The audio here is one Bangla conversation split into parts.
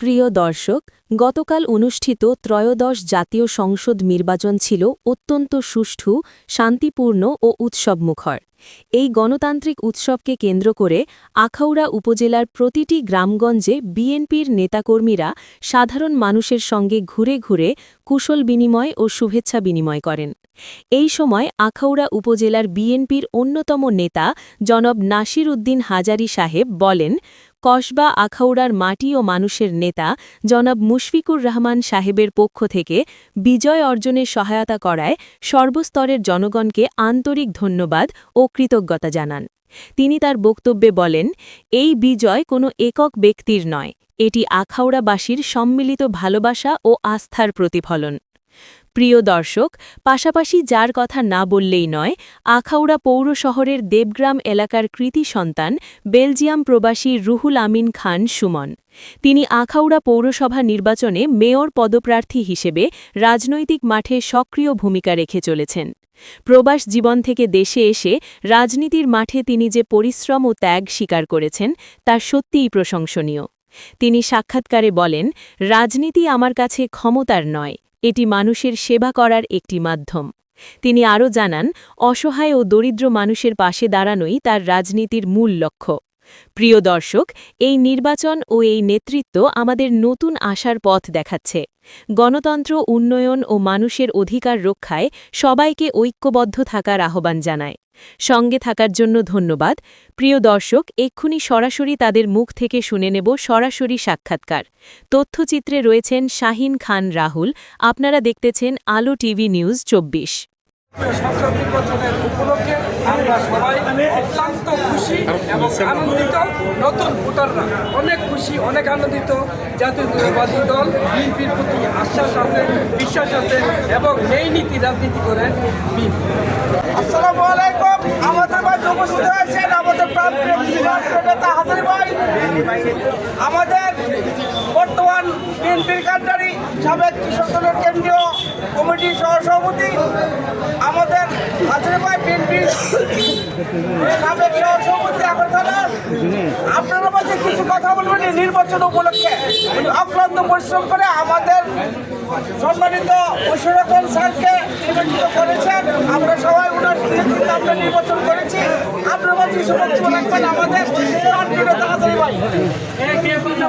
প্রিয় দর্শক, গতকাল অনুষ্ঠিত ত্রয়োদশ জাতীয় সংসদ নির্বাচন ছিল অত্যন্ত সুষ্ঠু, শান্তিপূর্ণ ও উৎসবমুখর। এই গণতান্ত্রিক উৎসবকে কেন্দ্র করে আখাউড়া উপজেলার প্রতিটি গ্রামগঞ্জে বিএনপির নেতাকর্মীরা সাধারণ মানুষের সঙ্গে ঘুরে ঘুরে কুশল বিনিময় ও শুভেচ্ছা বিনিময় করেন। এই সময় আখাউড়া উপজেলার বিএনপির অন্যতম নেতা জনব নাসির উদ্দিন হাজারি সাহেব বলেন কসবা, আখাউড়ার মাটি ও মানুষের নেতা জনাব মুশফিকুর রহমান সাহেবের পক্ষ থেকে বিজয় অর্জনে সহায়তা করায় সর্বস্তরের জনগণকে আন্তরিক ধন্যবাদ ও কৃতজ্ঞতা জানান। তিনি তার বক্তব্যে বলেন, এই বিজয় কোনো একক ব্যক্তির নয়। এটি আখাউড়াবাসীর সম্মিলিত ভালোবাসা ও আস্থার প্রতিফলন। প্রিয় দর্শক, পাশাপাশি যার কথা না বললেই নয়, আখাউড়া পৌর শহরের দেবগ্রাম এলাকার কৃতি সন্তান, বেলজিয়াম প্রবাসী রুহুল আমিন খান সুমন। তিনি আখাউড়া পৌরসভা নির্বাচনে মেয়র পদপ্রার্থী হিসেবে রাজনৈতিক মাঠে সক্রিয় ভূমিকা রেখে চলেছেন। প্রবাস জীবন থেকে দেশে এসে রাজনীতির মাঠে তিনি যে পরিশ্রম ও ত্যাগ স্বীকার করেছেন, তা সত্যিই প্রশংসনীয়। তিনি সাক্ষাৎকারে বলেন, রাজনীতি আমার কাছে ক্ষমতার নয় এটি মানুষের সেবা করার একটি মাধ্যম। তিনি আরও জানান, অসহায় ও দরিদ্র মানুষের পাশে দাঁড়ানোই তার রাজনীতির মূল লক্ষ্য। প্রিয় দর্শক, এই নির্বাচন ও এই নেতৃত্ব আমাদের নতুন আশার পথ দেখাচ্ছে। গণতন্ত্র, উন্নয়ন ও মানুষের অধিকার রক্ষায় সবাইকে ঐক্যবদ্ধ থাকার আহ্বান জানায়। সঙ্গে থাকার জন্য ধন্যবাদ। প্রিয় দর্শক, এক্ষুনি সরাসরি তাদের মুখ থেকে শুনে নেব সরাসরি সাক্ষাৎকার। তথ্যচিত্রে রয়েছেন শাহিন খান রাহুল। আপনারা দেখতেছেন আলো টিভি নিউজ চব্বিশ। উপলক্ষে সবাই অত্যন্ত খুশি এবং আনন্দিত নতুন অনেক খুশি, অনেক আনন্দিত। দল আশ্বাস আছে, বিশ্বাস আছে এবং এই নীতি আমাদের উপস্থিত আমাদের আমাদের বর্তমান বিএনপির কান্ডারি সাবেক কৃষক দলের কেন্দ্রীয় কমিটির সহসভাপতি আমাদের হাজারি ভাই বিএনপির সাবেক সহসভাপতি আপনারা মাঝে কিছু কথা বলবেন এই নির্বাচন উপলক্ষে? অক্লান্ত পরিশ্রম করে আমাদের সম্মানিত ঐশ্বরাখন স্যারকে নির্বাচিত করেছেন। আমরা সবাই ওনার আমরা নির্বাচন করেছি। আপনার কিছু বক্তব্য রাখবেন আমাদের।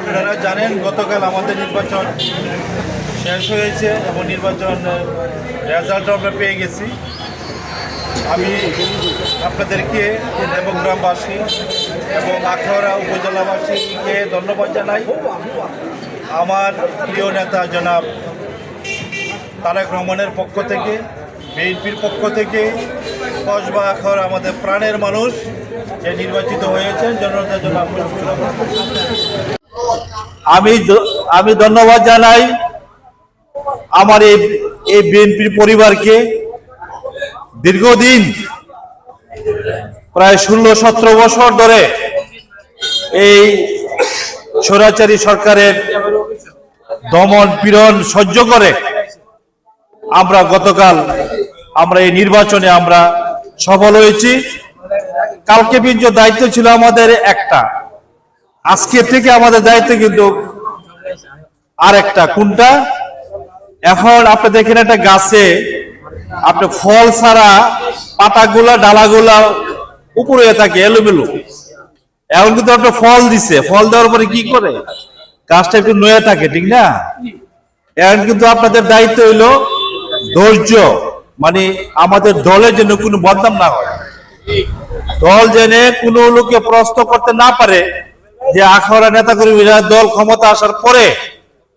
আপনারা জানেন, গতকাল আমাদের নির্বাচন শেষ হয়েছে এবং নির্বাচন রেজাল্ট আমরা পেয়ে গেছি। আমি আপনাদেরকে দেবগ্রামবাসী এবং আখাউড়া উপজেলাবাসীকে ধন্যবাদ জানাই। আমার প্রিয় নেতা জনাব তারেক রহমানের পক্ষ থেকে, বিএনপির পক্ষ থেকে, কসবা আখাউড়া আমাদের প্রাণের মানুষ যে নির্বাচিত হয়েছেন। জনতা জনাব। আমি আমি ধন্যবাদ জানাই আমার এই এই বিএনপির পরিবারকে। দীর্ঘদিন, প্রায় ষোলো সতেরো বছর ধরে এই স্বৈরাচারী সরকারের দমন পীড়ন সহ্য করে আমরা গতকাল আমরা এই নির্বাচনে আমরা সফল হয়েছি। কালকে কিন্তু দায়িত্ব ছিল আমাদের একটা। আজকে থেকে আমাদের দায়িত্ব কিন্তু আর একটা কোনটা? এখন আপনি দেখেন একটা গাছে আপনি ফল ছাড়া পাতাগুলা, ডালাগুলা উপরে থাকে, এলোমেলো। এখন কিন্তু একটা ফল দিছে, ফল দেওয়ার পরে কি করে? গাছটা একটু নয়ে থাকে, ঠিক না? এখন কিন্তু আপনাদের দায়িত্ব হইল ধৈর্য মানে আমাদের দলের জন্য কোনো বদনাম না হয়। দল জেনে কোনো লোকে প্রশ্ন করতে না পারে যে আখাউড়া নেতা কর্মীরা দল ক্ষমতা আসার পরে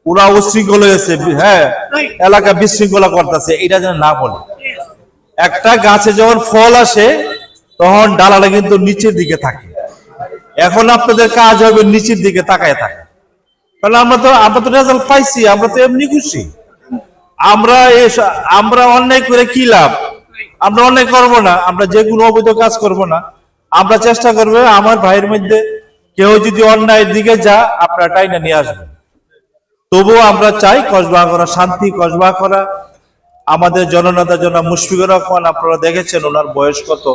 ওরা উশৃঙ্খল হয়েছে হ্যাঁ এলাকা বিশৃঙ্খলা করতেছে, এটা যেন না বলে। একটা গাছে যখন ফল আসে, তখন ডালাটা কিন্তু নিচের দিকে থাকে। এখন আপনাদের কাজ হবে নিচের দিকে তাকায় থাকে। তাহলে আমরা তো আমরা তো রেজাল্ট পাইছি, আমরা তো এমনি খুশি। আমরা আমরা অন্যায় করে কি লাভ? আমরা অন্যায় করব না, আমরা যে কোনো অবৈধ কাজ করব না। আমরা চেষ্টা করব, আমার ভাইয়ের মধ্যে কেউ যদি অন্যায়ের দিকে যা, আপনারা টাইনা নিয়ে আসবেন। তবুও আমরা চাই কসবা করা, শান্তি কসবা করা। আমাদের জননেতা জনা মুশফিকুর রহমান, আপনারা দেখেছেন ওনার বয়স কত?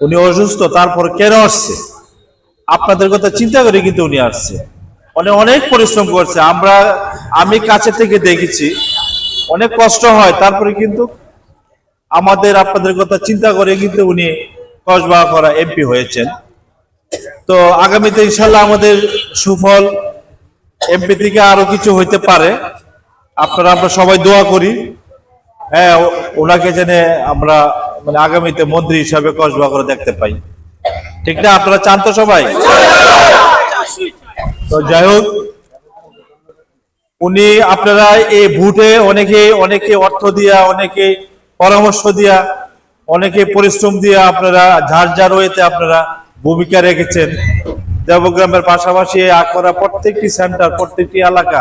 উনি অসুস্থ, তারপর কেন আসছে? আপনাদের কথা চিন্তা করে কিন্তু উনি আসছে। উনি অনেক পরিশ্রম করছে। আমরা, আমি কাছে থেকে দেখেছি, অনেক কষ্ট হয়, তারপরে কিন্তু আমাদের আপনাদের কথা চিন্তা করে কিন্তু উনি কসবা করা এমপি হয়েছেন। তো আগামীতে ইনশাল্লাহ আমাদের সুফল এমপি থেকে আরও কিছু হইতে পারে। আপনারা, আমরা সবাই দোয়া করি। হ্যাঁ ওনাকে জেনে আমরা মানে আগামীতে মন্ত্রী হিসাবে কসবা করে দেখতে পাই। ঠিক না? আপনারা চান তো সবাই? তো যাই হোক, উনি আপনারা এই ভোটে অনেকে অনেকে অর্থ দিয়া, অনেকে পরামর্শ দিয়া, অনেকে পরিশ্রম দিয়া আপনারা যার যার ওয়েতে আপনারা ভূমিকা রেখেছেন। দেবগ্রামের পাশাপাশি এই প্রত্যেকটি সেন্টার, প্রত্যেকটি এলাকা,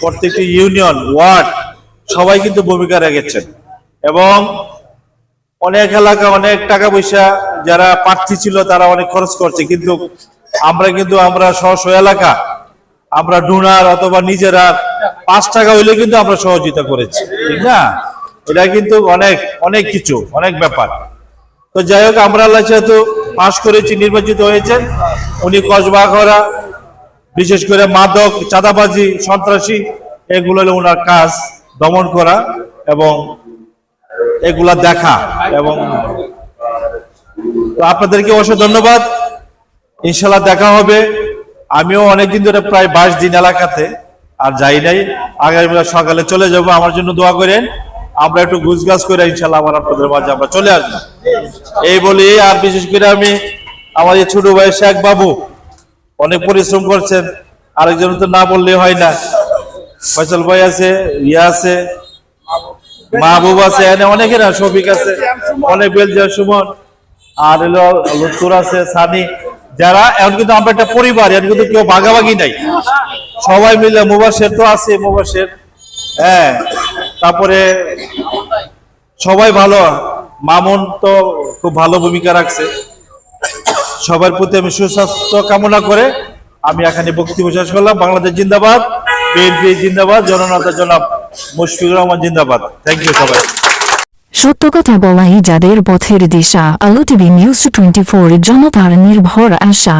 প্রত্যেকটি ইউনিয়ন, ওয়ার্ড, সবাই কিন্তু ভূমিকা রেখেছেন। এবং অনেক এলাকা, অনেক টাকা পয়সা যারা প্রার্থী ছিল, তারা অনেক খরচ করছে। কিন্তু আমরা কিন্তু, আমরা স্ব এলাকা, আমরা ডোনার অথবা নিজেরা পাঁচ টাকা হইলে কিন্তু আমরা সহযোগিতা করেছি। ঠিক না? এটা কিন্তু অনেক অনেক কিছু, অনেক ব্যাপার। তো যাই হোক, আমরা যেহেতু পাশ করেছি, নির্বাচিত হয়েছেন। উনি কসবা করা বিশেষ করে মাদক, চাঁদাবাজি, সন্ত্রাসী, এগুলো হলো ওনার কাজ, দমন করা এবং এগুলা দেখা এবং আপনাদেরকে অবশ্য ধন্যবাদ। ইনশাল্লাহ দেখা হবে। আমিও অনেকদিন ধরে প্রায় বাইশ দিন এলাকাতে আর যাই নাই। আগামীকাল সকালে চলে যাব। আমার জন্য দোয়া করেন। আমরা একটু গুছগাছ করে ইনশাল্লাহ আবার আপনাদের মাঝে আমরা চলে আসব। এই বলি, আর বিশেষ করে আমি আমার এই ছোট ভাই শেখ বাবু, অনেক পরিশ্রম করছেন আরেকজন তো না বললে হয় না। ফয়সাল ভাই আছে, ইয়া আছে, মাহবুব আছে, এনে অনেকে না শফিক আছে, অনেক বেলজিয়াম সুমন, আর হলো লুৎফুর আছে, সানি। যারা, এখন কিন্তু আমরা একটা পরিবার, এখন কিন্তু কেউ ভাগাভাগি নাই। সবাই মিলে মুবাসের তো আছে মুবাসের হ্যাঁ তারপরে সবাই ভালো। মামুন তো খুব ভালো ভূমিকা রাখছে। সবার প্রতি আমি সুস্বাস্থ্য কামনা করে আমি এখানে বক্তব্য শেষ করলাম। বাংলাদেশ জিন্দাবাদ, বিএনপি জিন্দাবাদ, জননেতা জনাব মুশফিকুর রহমান জিন্দাবাদ। থ্যাংক ইউ সবাই। সত্য কথা বলাই যাদের পথের দিশা, আলো টিভি নিউজ টোয়েন্টি ফোর জনতার নির্ভর আশা।